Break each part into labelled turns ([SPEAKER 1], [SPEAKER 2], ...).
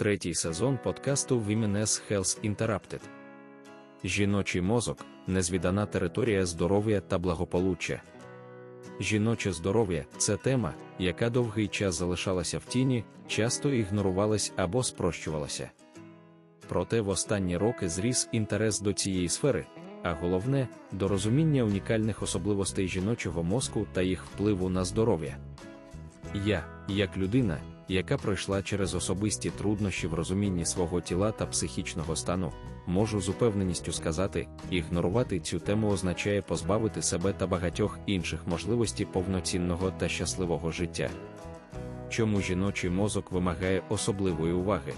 [SPEAKER 1] третій сезон подкасту Women's Health Interrupted. Жіночий мозок незвідана територія здоров'я та благополуччя. Жіноче здоров'я це тема, яка довгий час залишалася в тіні, часто ігнорувалась або спрощувалася. Проте в останні роки зріс інтерес до цієї сфери, а головне до розуміння унікальних особливостей жіночого мозку та їх впливу на здоров'я. Я, як людина, яка пройшла через особисті труднощі в розумінні свого тіла та психічного стану, можу з упевненістю сказати, ігнорувати цю тему означає позбавити себе та багатьох інших можливостей повноцінного та щасливого життя. Чому жіночий мозок вимагає особливої уваги?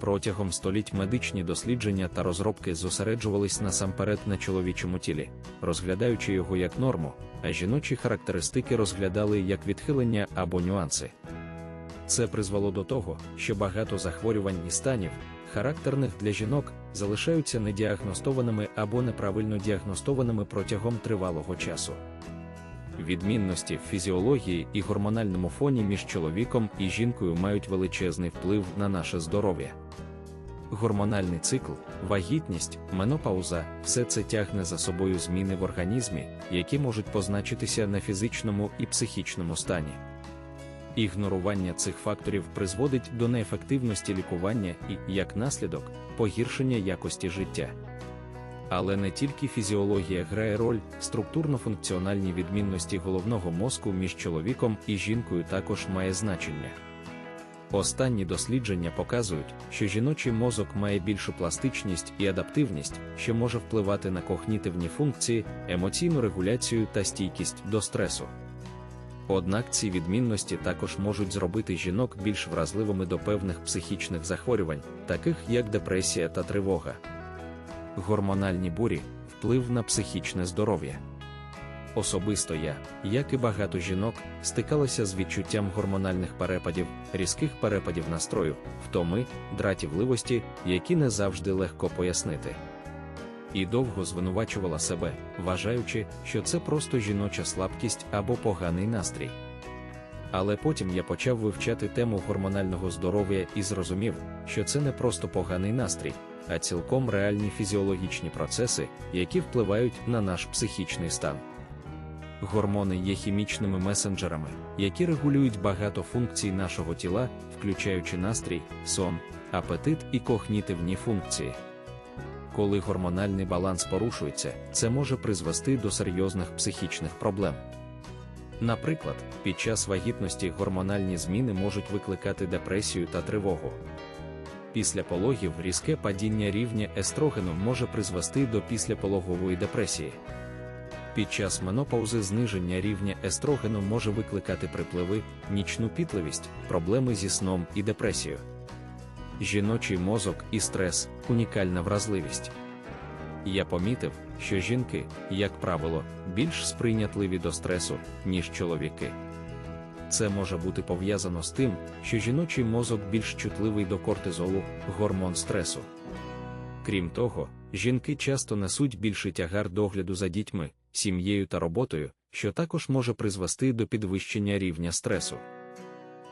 [SPEAKER 1] Протягом століть медичні дослідження та розробки зосереджувались насамперед на чоловічому тілі, розглядаючи його як норму, а жіночі характеристики розглядали як відхилення або нюанси. Це призвело до того, що багато захворювань і станів, характерних для жінок, залишаються недіагностованими або неправильно діагностованими протягом тривалого часу. Відмінності в фізіології і гормональному фоні між чоловіком і жінкою мають величезний вплив на наше здоров'я. Гормональний цикл, вагітність, менопауза все це тягне за собою зміни в організмі, які можуть позначитися на фізичному і психічному стані. Ігнорування цих факторів призводить до неефективності лікування і, як наслідок, погіршення якості життя. Але не тільки фізіологія грає роль, структурно-функціональні відмінності головного мозку між чоловіком і жінкою також має значення. Останні дослідження показують, що жіночий мозок має більшу пластичність і адаптивність, що може впливати на когнітивні функції, емоційну регуляцію та стійкість до стресу. Однак ці відмінності також можуть зробити жінок більш вразливими до певних психічних захворювань, таких як депресія та тривога. Гормональні бурі вплив на психічне здоров'я. Особисто я, як і багато жінок, стикалася з відчуттям гормональних перепадів, різких перепадів настрою, втоми, дратівливості, які не завжди легко пояснити. І довго звинувачувала себе, вважаючи, що це просто жіноча слабкість або поганий настрій. Але потім я почав вивчати тему гормонального здоров'я і зрозумів, що це не просто поганий настрій, а цілком реальні фізіологічні процеси, які впливають на наш психічний стан. Гормони є хімічними месенджерами, які регулюють багато функцій нашого тіла, включаючи настрій, сон, апетит і когнітивні функції. Коли гормональний баланс порушується, це може призвести до серйозних психічних проблем. Наприклад, під час вагітності гормональні зміни можуть викликати депресію та тривогу. Після пологів різке падіння рівня естрогену може призвести до післяпологової депресії. Під час менопаузи зниження рівня естрогену може викликати припливи, нічну пітливість, проблеми зі сном і депресію. Жіночий мозок і стрес унікальна вразливість. Я помітив, що жінки, як правило, більш сприйнятливі до стресу, ніж чоловіки. Це може бути пов'язано з тим, що жіночий мозок більш чутливий до кортизолу, гормон стресу. Крім того, жінки часто несуть більший тягар догляду за дітьми, сім'єю та роботою, що також може призвести до підвищення рівня стресу.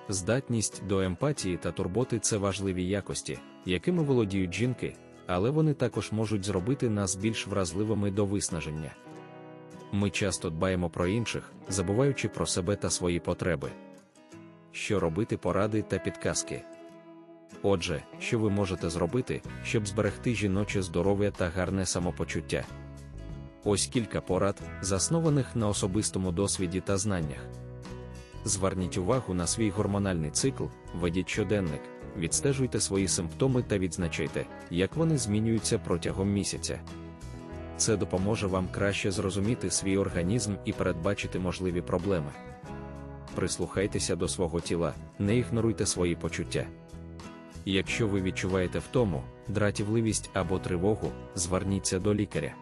[SPEAKER 1] Здатність до емпатії та турботи це важливі якості, якими володіють жінки, але вони також можуть зробити нас більш вразливими до виснаження. Ми часто дбаємо про інших, забуваючи про себе та свої потреби. Що робити поради та підказки? Отже, що ви можете зробити, щоб зберегти жіноче здоров'я та гарне самопочуття? Ось кілька порад, заснованих на особистому досвіді та знаннях. Зверніть увагу на свій гормональний цикл, ведіть щоденник, відстежуйте свої симптоми та відзначайте, як вони змінюються протягом місяця. Це допоможе вам краще зрозуміти свій організм і передбачити можливі проблеми. Прислухайтеся до свого тіла, не ігноруйте свої почуття. Якщо ви відчуваєте втому, дратівливість або тривогу, зверніться до лікаря.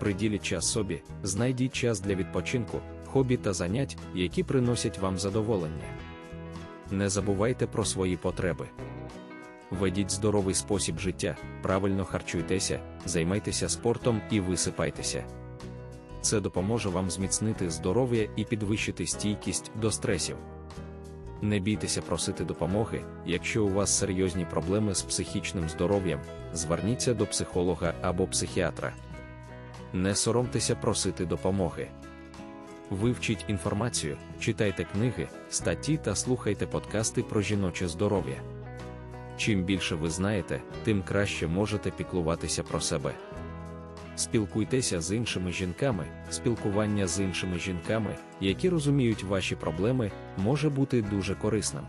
[SPEAKER 1] Приділіть час собі, знайдіть час для відпочинку, хобі та занять, які приносять вам задоволення. Не забувайте про свої потреби. Ведіть здоровий спосіб життя, правильно харчуйтеся, займайтеся спортом і висипайтеся. Це допоможе вам зміцнити здоров'я і підвищити стійкість до стресів. Не бійтеся просити допомоги, якщо у вас серйозні проблеми з психічним здоров'ям, зверніться до психолога або психіатра. Не соромтеся просити допомоги. Вивчіть інформацію, читайте книги, статті та слухайте подкасти про жіноче здоров'я. Чим більше ви знаєте, тим краще можете піклуватися про себе. Спілкуйтеся з іншими жінками, спілкування з іншими жінками, які розуміють ваші проблеми, може бути дуже корисним.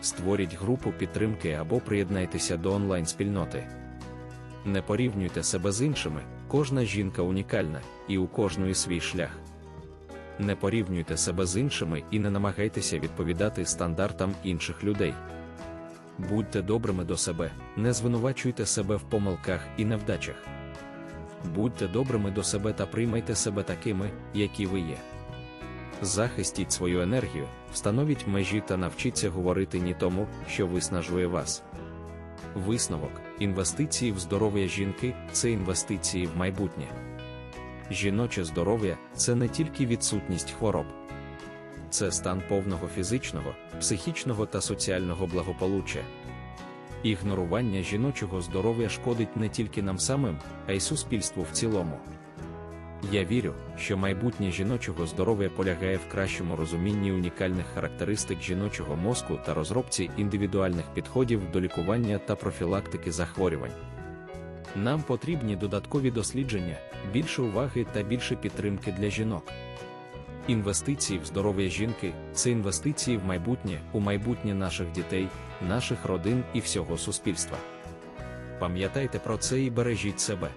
[SPEAKER 1] Створіть групу підтримки або приєднайтеся до онлайн-спільноти. Не порівнюйте себе з іншими, кожна жінка унікальна, і у кожної свій шлях. Не порівнюйте себе з іншими і не намагайтеся відповідати стандартам інших людей. Будьте добрими до себе, не звинувачуйте себе в помилках і невдачах. Будьте добрими до себе та приймайте себе такими, які ви є. Захистіть свою енергію, встановіть межі та навчіться говорити ні тому, що виснажує вас. Висновок інвестиції в здоров'я жінки це інвестиції в майбутнє. Жіноче здоров'я це не тільки відсутність хвороб, це стан повного фізичного, психічного та соціального благополуччя. Ігнорування жіночого здоров'я шкодить не тільки нам самим, а й суспільству в цілому. Я вірю, що майбутнє жіночого здоров'я полягає в кращому розумінні унікальних характеристик жіночого мозку та розробці індивідуальних підходів до лікування та профілактики захворювань. Нам потрібні додаткові дослідження, більше уваги та більше підтримки для жінок. Інвестиції в здоров'я жінки це інвестиції в майбутнє, у майбутнє наших дітей, наших родин і всього суспільства. Пам'ятайте про це і бережіть себе.